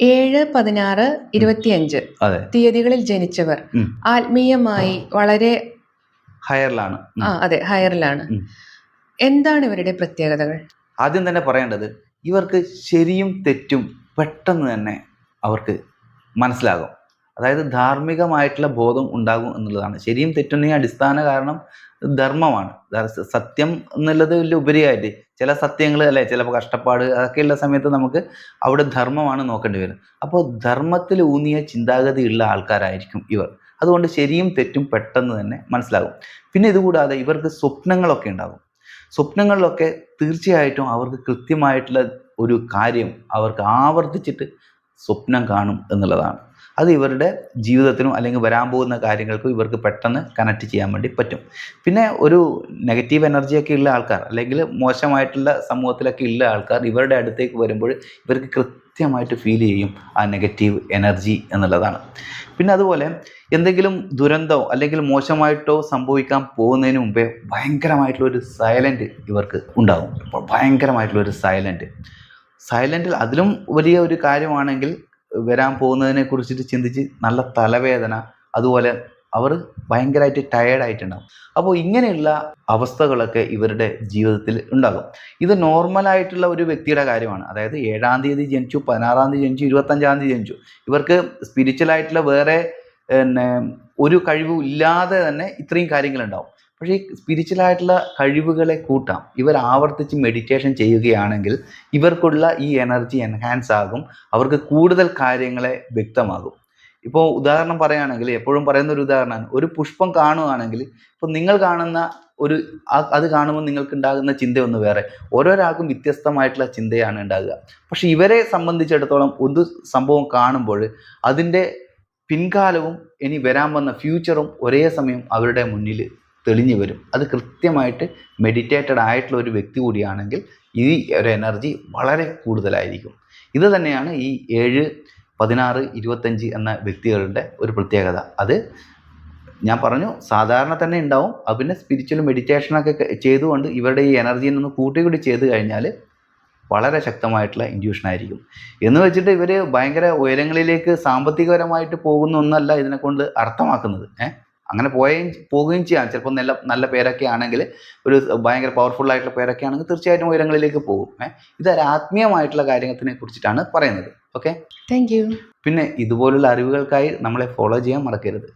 ഏഴ് പതിനാറ് ഇരുപത്തിയഞ്ച് അതെ. തീയതികളിൽ ജനിച്ചവർ ആത്മീയമായി വളരെ ഹയറിലാണ്. ആ അതെ ഹയറിലാണ്. എന്താണ് ഇവരുടെ പ്രത്യേകതകൾ? ആദ്യം തന്നെ പറയേണ്ടത് ഇവർക്ക് ശരിയും തെറ്റും പെട്ടെന്ന് തന്നെ അവർക്ക് മനസ്സിലാകും. അതായത് ധാർമ്മികമായിട്ടുള്ള ബോധം ഉണ്ടാകും എന്നുള്ളതാണ്. ശരിയും തെറ്റുണ്ടെങ്കിൽ അടിസ്ഥാന കാരണം ധർമ്മമാണ്. സത്യം എന്നുള്ളത് വലിയ ഉപരിയായിട്ട് ചില സത്യങ്ങൾ അല്ലെ ചിലപ്പോൾ കഷ്ടപ്പാട് അതൊക്കെയുള്ള സമയത്ത് നമുക്ക് അവിടെ ധർമ്മമാണ് നോക്കേണ്ടി വരും. അപ്പോൾ ധർമ്മത്തിൽ ഊന്നിയ ചിന്താഗതി ഉള്ള ആൾക്കാരായിരിക്കും ഇവർ. അതുകൊണ്ട് ശരിയും തെറ്റും പെട്ടെന്ന് തന്നെ മനസ്സിലാകും. പിന്നെ ഇതുകൂടാതെ ഇവർക്ക് സ്വപ്നങ്ങളൊക്കെ ഉണ്ടാകും. സ്വപ്നങ്ങളിലൊക്കെ തീർച്ചയായിട്ടും അവർക്ക് കൃത്യമായിട്ടുള്ള ഒരു കാര്യം അവർക്ക് ആവർത്തിച്ചിട്ട് സ്വപ്നം കാണും എന്നുള്ളതാണ്. അത് ഇവരുടെ ജീവിതത്തിനും അല്ലെങ്കിൽ വരാൻ പോകുന്ന കാര്യങ്ങൾക്കും ഇവർക്ക് പെട്ടെന്ന് കണക്ട് ചെയ്യാൻ വേണ്ടി പറ്റും. പിന്നെ ഒരു നെഗറ്റീവ് എനർജിയൊക്കെ ഉള്ള ആൾക്കാർ അല്ലെങ്കിൽ മോശമായിട്ടുള്ള സമൂഹത്തിലൊക്കെ ഉള്ള ആൾക്കാർ ഇവരുടെ അടുത്തേക്ക് വരുമ്പോൾ ഇവർക്ക് കൃത്യമായിട്ട് ഫീൽ ചെയ്യും ആ നെഗറ്റീവ് എനർജി എന്നുള്ളതാണ്. പിന്നെ അതുപോലെ എന്തെങ്കിലും ദുരന്തമോ അല്ലെങ്കിൽ മോശമായിട്ടോ സംഭവിക്കാൻ പോകുന്നതിന് മുമ്പേ ഭയങ്കരമായിട്ടുള്ള ഒരു സൈലന്റ് ഇവർക്ക് ഉണ്ടാകും അപ്പോൾ ഭയങ്കരമായിട്ടുള്ള ഒരു സൈലന്റ് സൈലന്റിൽ അതിലും വലിയ ഒരു കാര്യമാണെങ്കിൽ വരാൻ പോകുന്നതിനെ കുറിച്ചിട്ട് ചിന്തിച്ച് നല്ല തലവേദന അതുപോലെ അവർ ഭയങ്കരമായിട്ട് ടയേർഡായിട്ടുണ്ടാകും അപ്പോൾ ഇങ്ങനെയുള്ള അവസ്ഥകളൊക്കെ ഇവരുടെ ജീവിതത്തിൽ ഉണ്ടാകും. ഇത് നോർമലായിട്ടുള്ള ഒരു വ്യക്തിയുടെ കാര്യമാണ്. അതായത് ഏഴാം തീയതി ജനിച്ചു പതിനാറാം തീയതി ജനിച്ചു ഇരുപത്തഞ്ചാം തീയതി ജനിച്ചു. ഇവർക്ക് സ്പിരിച്വലായിട്ടുള്ള വേറെ പിന്നെ ഒരു കഴിവും ഇല്ലാതെ തന്നെ ഇത്രയും കാര്യങ്ങളുണ്ടാവും. പക്ഷേ ഈ സ്പിരിച്വലായിട്ടുള്ള കഴിവുകളെ കൂട്ടാം. ഇവർ ആവർത്തിച്ച് മെഡിറ്റേഷൻ ചെയ്യുകയാണെങ്കിൽ ഇവർക്കുള്ള ഈ എനർജി എൻഹാൻസ് ആകും അവർക്ക് കൂടുതൽ കാര്യങ്ങളെ വ്യക്തമാകും. ഇപ്പോൾ ഉദാഹരണം പറയുകയാണെങ്കിൽ എപ്പോഴും പറയുന്ന ഒരു ഉദാഹരണമാണ് ഒരു പുഷ്പം കാണുകയാണെങ്കിൽ ഇപ്പോൾ നിങ്ങൾ കാണുന്ന ഒരു അത് കാണുമ്പോൾ നിങ്ങൾക്ക് ഉണ്ടാകുന്ന ചിന്ത ഒന്ന് വേറെ. ഓരോരാൾക്കും വ്യത്യസ്തമായിട്ടുള്ള ചിന്തയാണ് ഉണ്ടാകുക. പക്ഷെ ഇവരെ സംബന്ധിച്ചിടത്തോളം ഒരു സംഭവം കാണുമ്പോൾ അതിന്റെ പിൻകാലവും ഇനി വരാൻ വന്ന ഫ്യൂച്ചറും ഒരേ സമയം അവരുടെ മുന്നിൽ തെളിഞ്ഞു വരും. അത് കൃത്യമായിട്ട് മെഡിറ്റേറ്റഡ് ആയിട്ടുള്ള ഒരു വ്യക്തി കൂടിയാണെങ്കിൽ ഈ ഒരു എനർജി വളരെ കൂടുതലായിരിക്കും. ഇത് തന്നെയാണ് ഈ ഏഴ് പതിനാറ് ഇരുപത്തഞ്ച് എന്ന വ്യക്തികളുടെ ഒരു പ്രത്യേകത. അത് ഞാൻ പറഞ്ഞു സാധാരണ തന്നെ ഉണ്ടാവും. അത് പിന്നെ സ്പിരിച്വൽ മെഡിറ്റേഷനൊക്കെ ചെയ്തുകൊണ്ട് ഇവരുടെ ഈ എനർജിയിൽ നിന്ന് കൂട്ടി കൂടി ചെയ്ത് കഴിഞ്ഞാൽ വളരെ ശക്തമായിട്ടുള്ള ഇൻഡ്യൂഷൻ ആയിരിക്കും. എന്ന് വെച്ചിട്ട് ഇവർ ഭയങ്കര ഉയരങ്ങളിലേക്ക് സാമ്പത്തികപരമായിട്ട് പോകുന്ന ഒന്നല്ല ഇതിനെക്കൊണ്ട് അർത്ഥമാക്കുന്നത്. ഏഹ് അങ്ങനെ പോവുകയും പോവുകയും ചെയ്യാം. ചിലപ്പോൾ നല്ല നല്ല പേരൊക്കെ ആണെങ്കിൽ ഒരു ഭയങ്കര പവർഫുൾ ആയിട്ടുള്ള പേരൊക്കെ ആണെങ്കിൽ തീർച്ചയായിട്ടും ഉയരങ്ങളിലേക്ക് പോകും. ഏഹ് ഇതൊരു ആത്മീയമായിട്ടുള്ള കാര്യത്തിനെ കുറിച്ചിട്ടാണ് പറയുന്നത്. ഓക്കെ? താങ്ക് യു പിന്നെ ഇതുപോലുള്ള അറിവുകൾക്കായി നമ്മളെ ഫോളോ ചെയ്യാൻ മറക്കരുത്.